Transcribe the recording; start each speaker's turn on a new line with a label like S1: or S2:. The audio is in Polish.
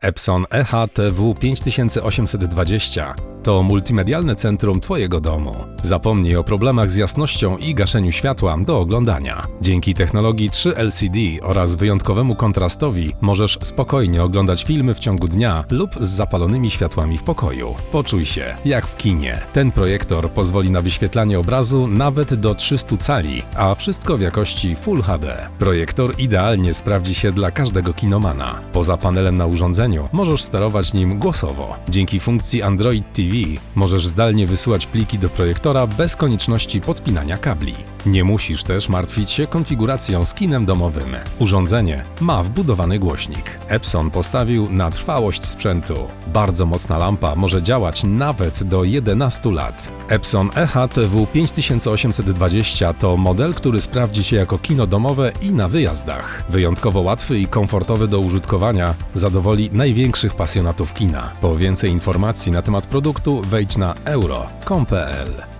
S1: Epson EHTW 5820 to multimedialne centrum Twojego domu. Zapomnij o problemach z jasnością i gaszeniu światła do oglądania. Dzięki technologii 3 LCD oraz wyjątkowemu kontrastowi możesz spokojnie oglądać filmy w ciągu dnia lub z zapalonymi światłami w pokoju. Poczuj się jak w kinie. Ten projektor pozwoli na wyświetlanie obrazu nawet do 300 cali, a wszystko w jakości Full HD. Projektor idealnie sprawdzi się dla każdego kinomana. Poza panelem na urządzeniu możesz sterować nim głosowo. Dzięki funkcji Android TV możesz zdalnie wysyłać pliki do projektora bez konieczności podpinania kabli. Nie musisz też martwić się konfiguracją z kinem domowym. Urządzenie ma wbudowany głośnik. Epson postawił na trwałość sprzętu. Bardzo mocna lampa może działać nawet do 11 lat. Epson EHTW 5820 to model, który sprawdzi się jako kino domowe i na wyjazdach. Wyjątkowo łatwy i komfortowy do użytkowania, zadowoli największych pasjonatów kina. Po więcej informacji na temat produktu wejdź na euro.com.pl